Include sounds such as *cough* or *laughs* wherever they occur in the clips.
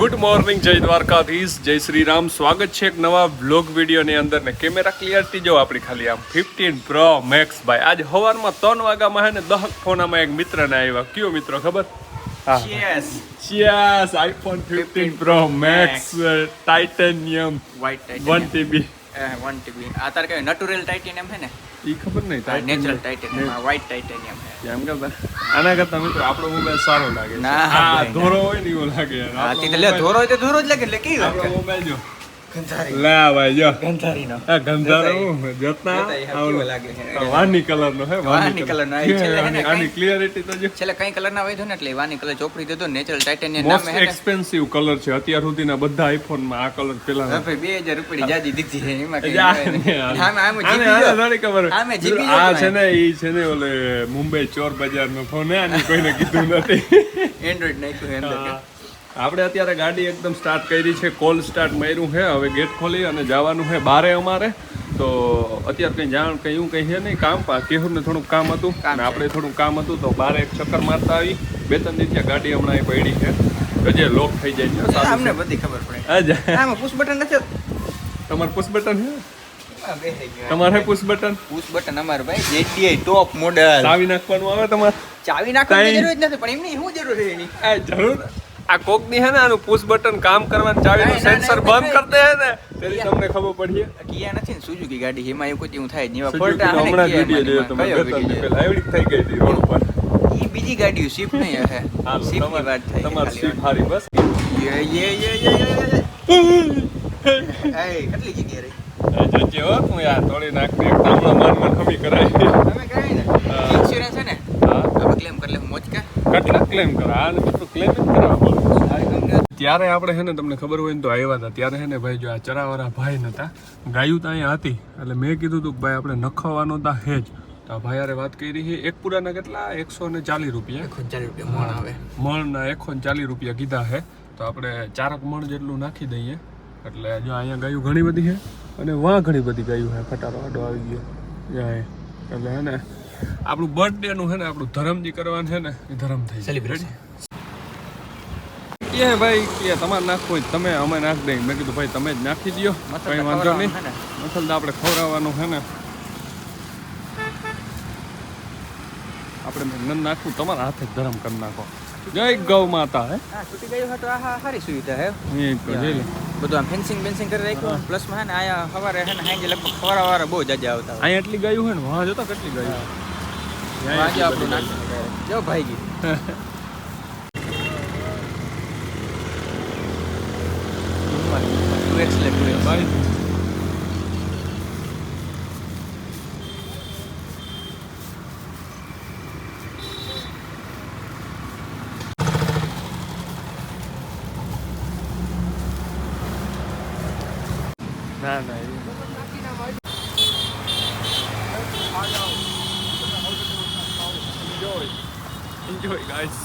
Good morning જય દ્વારકાધીશ જય શ્રી રામ સ્વાગત છે એક નવા વ્લોગ વિડીયોની અંદર ને કેમેરા ક્લિયરથી જો આપણી ખાલી આમ ફિફ્ટીન પ્રો મેક્સ ભાઈ. આજ સવારમાં ત્રણ વાગ્યામાં હે ને દહક ફોનામાં એક મિત્રને આવ્યા કયો મિત્રો ખબર? હા. Yes. Yes, iPhone 15 Pro Max uh, Titanium White titanium. TB Eh, one TB આ તારે કહેવાય natural ટાઇટેનિયમ હે ને? ઈ ખબર નહીં titanium આ white titanium હે. એમ કરતા આના કરતા મિત્રો આપણો મોબાઈલ સારો લાગે છે. ના, ધોરો હોય ને એવો લાગે. હા તે લે ધોરો હોય તો ધોરો જ લાગે એટલે કેવી વાત મોબાઈલ જો. લે ભાઈ જો. ગંધારીનો. આ ગંધારો જતા જોતાય લાગે વાની કલર નો હે વાની કલર. નો, આ છે આની ક્લિયરિટી તો જો. છેલ્લે કઈ કલર ના હોય ને એટલે વાની કલર ચોપડી દેતો નેચરલ ટાઇટેનિયમ નામે હે એક્સપેન્સિવ કલર છે. અત્યાર સુધીના બધા આઈફોનમાં આ કલર પેલા હવે ભાઈ બે હજાર રૂપિયા જાજી દીધી છે એમાં કઈ આમે આમે જીપી આને ખબર આમે જીપી આ છે ને ઈ છે ને ઓલે મુંબઈ ચોર બજાર નો ફોન હે આની કોઈને કીધું નથી. *laughs* એન્ડ્રોઈડ નાખ્યું અંદર હા. આપણે અત્યારે ગાડી એકદમ સ્ટાર્ટ કરી છે. કોલ સ્ટાર્ટ માર્યું છે. હવે ગેટ ખોલી અને જવાનું છે બારે અમારે. તો અત્યારે કંઈ જાણ કહ્યું કંઈ છે નહીં. કામ કેહુરને થોડુંક કામ હતું અને આપણે થોડુંક કામ હતું તો બારે એક ચક્કર મારતા આવી. બે ત્રણ દિવસ ગાડી હમણાં અહીં પડી છે. હજી લોક થઈ જાય છે. અમને બધી ખબર પડે. આમાં પુશ બટન નથી તમારું પુશ બટન છે. તમારે પુશ બટન પુશ બટન અમારું ભાઈ જેટીઆઈ ટોપ મોડલ ચાવી નાખવાનું આવે તમારે? ચાવી નાખવાની જરૂર જ નથી પણ એમની શું જરૂર છે એની? જરૂર? આ કોકની હે ને આનું પુશ બટન કામ કરવાનું ચાવીનું ના, ના, ના, સેન્સર બંધ. દે હે ને તેની તમને ખબર પડી કિયા નથી ને સુઝુકી ગાડી એમાં એવું કોઈ એવું થાય નહીં. ફોલ્ટા નો ને હમણાં વિડિયો જોયો તમે દી એવડી થઈ ગઈ હતી રોડ ઉપર. ઈ બીજી ગાડીઓ શિફ્ટ નહીં હે શિફ્ટની વાત થઈ તમાર શિફ્ટ હારી બસ. યે યે યે યે યે. *laughs* કેટલી જગ્યા રહી? જજે હો તું યાર નાખ ને ખમી કરાય તમે કરાવી ને? ઇન્સ્યોરન્સ છે ને? હા. આપણે ક્લેમ કરે મોજ કા? કેટલા ક્લેમ કરા? આ બધું ક્લેમ જ કરાવવા પડે. ત્યારે આપણે છે ને તમને ખબર હોય ને તો આવ્યા હતા. ત્યારે છે ને ભાઈ જો આ ચરાવાળા ભાઈ નતા ગાયું તો અહીંયા હતી. એટલે મેં કીધું હતું કે ભાઈ આપણે નખવાનો તા હેજ તો આ ભાઈ હારે વાત કરી છે એક પૂરાના કેટલા? એકસો ને ચાલીસ રૂપિયા. એકસો ચાલીસ રૂપિયા મણ આવે. મણના એકસો ને ચાલીસ રૂપિયા કીધા છે. તો આપણે ચારક મણ જેટલું નાખી દઈએ. એટલે જો અહીંયા ગાયું ઘણી બધી છે અને વાં ઘણી બધી ગાયું છે. ખટારો આડો આવી ગયો. એટલે હે ને આપણું બર્થડે નું છે ને આપણું ધરમજી કરવાનું છે ને એ ધરમ થઈ સેલિબ્રેટ કે ભાઈ? કે તમારે નાખવું હોય તમે અમે નાખી દઈએ. મેં કીધું ભાઈ તમે જ નાખી દો કંઈ વાંધો નહીં. મસલ તો આપણે ખવડાવવાનું છે ને. આપણે મેં નાખવું તમારા હાથે ધરમ કરી નાખો. જય ગૌ માતા હે. છૂટી ગયું તો આ સારી સુવિધા હે. બધું આમ ફેન્સિંગ બેન્સિંગ કરી રાખ્યું પ્લસમાં હે ને આયા સવારે હે ને હાંજે લગભગ ખવડા વાળા બહુ જાજા આવતા હોય. અહીંયા એટલી ગયું હે ને વાહ જોતા કેટલી ગાયું. એટલી આપણું બધી જો ભાઈ ગઈ ટુ એક્સ લે ટુ એક્સ ભાઈ ના ના Enjoy, guys.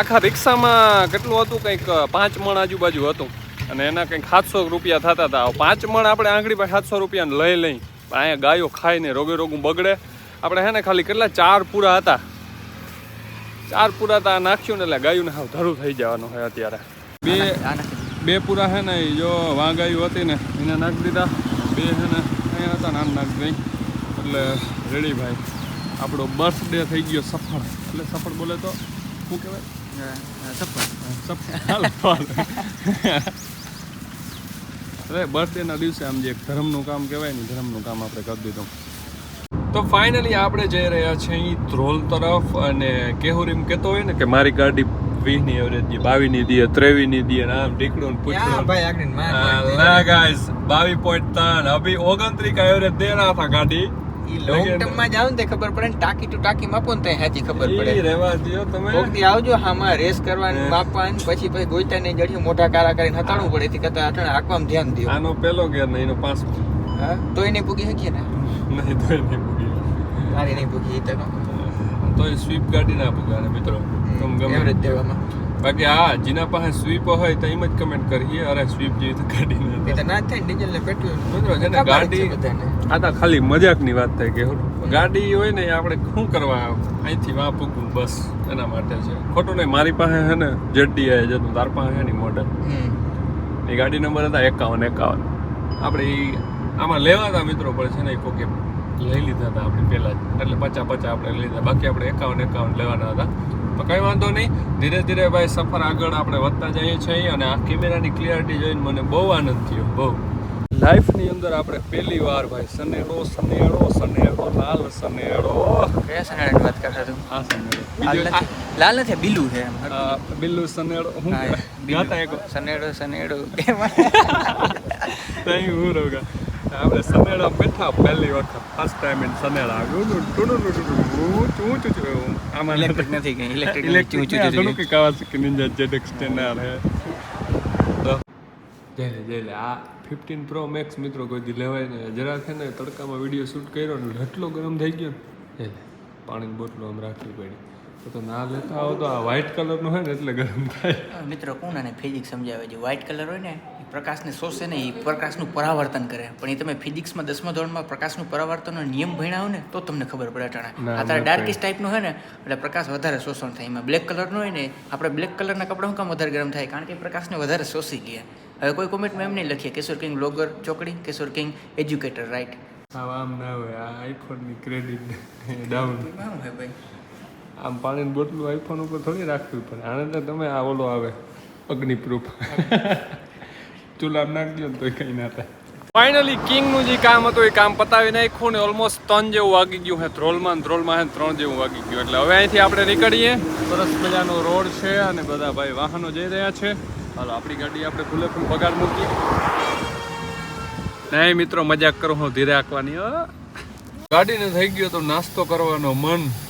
આખા રિક્ષામાં કેટલું હતું? કંઈક પાંચ મણ આજુબાજુ હતું. અને એના કંઈક સાતસો રૂપિયા થતા હતા. પાંચ મણ આપણે આંગળી પાસે સાતસો રૂપિયા લઈ લઈ. અહીંયા ગાયો ખાઈને રોગે રોગું બગડે. આપણે હે ને ખાલી કેટલા? ચાર પૂરા હતા. ચાર પૂરા હતા નાખ્યું ને એટલે ગાયું ને હાવ ધરું થઈ જવાનું હોય અત્યારે. બે બે પૂરા છે ને જો વાંગાયું હતી ને એને નાખી દીધા. બે હે ને અહીંયા હતા નામ નાખી દઈ. એટલે રેડી ભાઈ. આપણો બર્થડે થઈ ગયો સફળ. એટલે સફળ બોલે તો શું કહેવાય? સફળ. દિવસે આમ જે ધર્મનું કામ કહેવાય ધર્મનું કામ આપણે કરી દીધું. તો ફાઇનલી આપણે જઈ રહ્યા છીએ ધ્રોલ તરફ અને કેહોરીમ કહેતો હોય ને કે મારી ગાડી વીહની એવરેજ દી બાવીની દીએ ત્રેવીની દીએ આમ ઢીકડું પૂછ્યું ભાઈ આગળ ના ગાઈસ બાવી પોઈન્ટ ત્રણ. અભી ઓગણત્રીસ એવરેજ દે રહા ગાડી. લોંગ ટર્મમાં જાવ ને ખબર પડે ને ટાંકી ટુ ટાંકી માપો ને ત્યાં સાચી ખબર પડે. રહેવા દો તમે. કોક દી આવજો હામાં રેસ કરવાની. માપવાની પછી પછી ગોઈતા ને જડ્યું મોટા કારા કરીને હટાણું પડે થી કરતા અટાણે આકવામ ધ્યાન દો આનો પેલો ગેર ને એનો પાસ હા? તો એને પૂગી શકીએ ને? નહીં તો એને પૂગી મારી નહીં પૂગી એ તો. તો સ્વીપ ગાડી ના પુગાડે મિત્રો. એવરેજ દેવામાં. બાકી હા જેના પાસે સ્વીપ હોય તો એમ જ કમેન્ટ કરીએ. અરે સ્વીપ જેવી તો ગાડી નથી તો ના થાય ડીઝલ ને પેટ્રોલ મિત્રો છે ને ગાડી આ તો ખાલી મજાકની વાત થાય કે ગાડી હોય ને આપણે શું કરવા અહીંથી વાં પૂગવું બસ એના માટે છે. ખોટું નહીં મારી પાસે છે ને જેડી આવે છે તાર પાસે છે ને મોડલ એ ગાડી નંબર હતા એકાવન એકાવન. આપણે એ આમાં લેવા હતા મિત્રો પણ છે ને એ કોકે લઈ લીધા હતા આપણે પહેલાં જ. એટલે પચા પચા આપણે લઈ લીધા. બાકી આપણે એકાવન એકાવન લેવાના હતા. તો કંઈ વાંધો નહીં. ધીરે ધીરે ભાઈ સફર આગળ આપણે વધતા જઈએ છીએ અને આ કેમેરાની ક્લિયરિટી જોઈને મને બહુ આનંદ થયો બહુ. લાઈફની અંદર આપણે પહેલી વાર ભાઈ સનેડો સનેડો સનેડો લાલ સનેડો કયા સનેડાની વાત કરતા તું હા સનેડો લાલ નથી. લાલ નથી બિલ્લુ છે. બિલ્લુ સનેડો હું. ગાતા એક સનેડો સનેડો તઈ હું રોગા આપણે સનેડા બેઠા પહેલી વખત ફર્સ્ટ ટાઈમ ઇન સનેડા આમાં ઇલેક્ટ્રિક નથી કે ઇલેક્ટ્રિક ઇલેક્ટ્રિક થોડું કે કાવાસાકી નિંજા ZX 10R હે જેલે જઈને આ ફિફ્ટીન પ્રો મેક્સ મિત્રો કોઈ દી લેવાય ને જરાક છે ને તડકામાં વીડિયો શૂટ કર્યો ને એટલો ગરમ થઈ ગયો ને પાણીની બોટલો આમ રાખવી પડી તો તો ના લેતા આવો તો આ વ્હાઇટ કલરનું હોય ને એટલે ગરમ થાય. મિત્રો કોણ આને ફિઝિક્સ સમજાવે. છે વ્હાઇટ કલર હોય ને એ પ્રકાશને શોષે ને એ પ્રકાશનું પરાવર્તન કરે. પણ એ તમે ફિઝિક્સમાં દસમા ધોરણમાં પ્રકાશનું પરાવર્તનનો નિયમ ભણ્યા હોય ને તો તમને ખબર પડે અટાણે. ના, આ તારે. ડાર્કિશ ટાઈપનું હોય ને એટલે પ્રકાશ વધારે શોષણ થાય. એમાં બ્લેક કલરનું હોય ને આપણે બ્લેક કલરના કપડાં કામ વધારે ગરમ થાય? કારણ કે પ્રકાશને વધારે શોષી લે હવે કોઈ કોમેન્ટમાં એમ નહીં લખીએ. કેશોર કિંગ બ્લોગર ચોકડી કેશોર કિંગ એજ્યુકેટર રાઈટ આમ ના હોય. આ આઈફોનની ક્રેડિટ ડાઉન હોય ભાઈ? આમ પાણીની બોટલું આઈફોન ઉપર થોડી રાખવી પડે. આને તો તમે આ ઓલો આવે અગ્નિપ્રૂફ. *laughs* ચૂલામાં નાખી દો ને તોય કંઈ ના થાય. ફાઇનલી કિંગનું જે કામ હતું એ કામ પતાવી નાખ્યું ને ઓલમોસ્ટ ત્રણ જેવું વાગી ગયું છે ધ્રોલમાં ધ્રોલમાં ત્રણ જેવું વાગી ગયું. એટલે હવે અહીંથી આપણે નીકળીએ. સરસ મજાનો રોડ છે અને બધા ભાઈ વાહનો જઈ રહ્યા છે. હાલો આપણી ગાડી આપણે ખુલ્લે ખુલ્લે પગાર મૂકીએ. નહીં મિત્રો મજાક કરું હું ધીરે આંકવાની હો. ગાડીને થઈ ગયો તો નાસ્તો કરવાનો મન.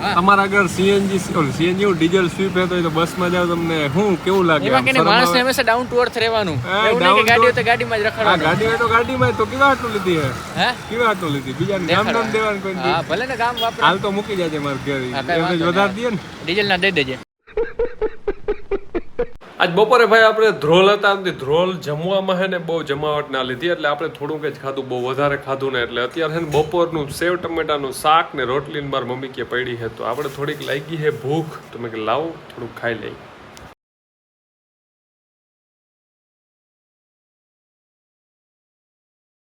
અમારા આગળ સીએનજી સીએનજી ડીઝલ સ્વીપ હે તો બસમાં બસમાં જાવ તમને શું કેવું લાગે? એમાં કે માણસ? હંમેશા ડાઉન ટુ અર્થ રહેવાનું. હા, એવું નહીં કે ગાડી હોય. તો ગાડીમાં જ આ રખડવાનું. ગાડી હોય તો ગાડીમાં તો કેવા હાટું લીધી હે? હે? કેવા હાટું લીધી? બીજા ગામ નામ દેવાનું કોઈ હા ભલે ને કામ વાપરો. હાલ તો મૂકી જાજે મારે ઘરે. હા, એવરેજ વાંધો વધારે દે ને? ડીઝલ ના દઈ દેજે. આજ બપોરે ભાઈ આપણે ધ્રોલ હતા ને ધ્રોલ જમવામાં હે ને બહુ જમાવટ ના લીધી, એટલે આપણે થોડુંક જ ખાધું, બહુ વધારે ખાધું ને એટલે અત્યારે હે ને બપોરનું સેવ, ટમેટાનું શાક ને રોટલી ને મારી મમ્મી કે પડી હે, તો આપણે થોડીક લાગી છે ભૂખ, તો મેં કે લાવો, થોડુંક ખાઈ લઈ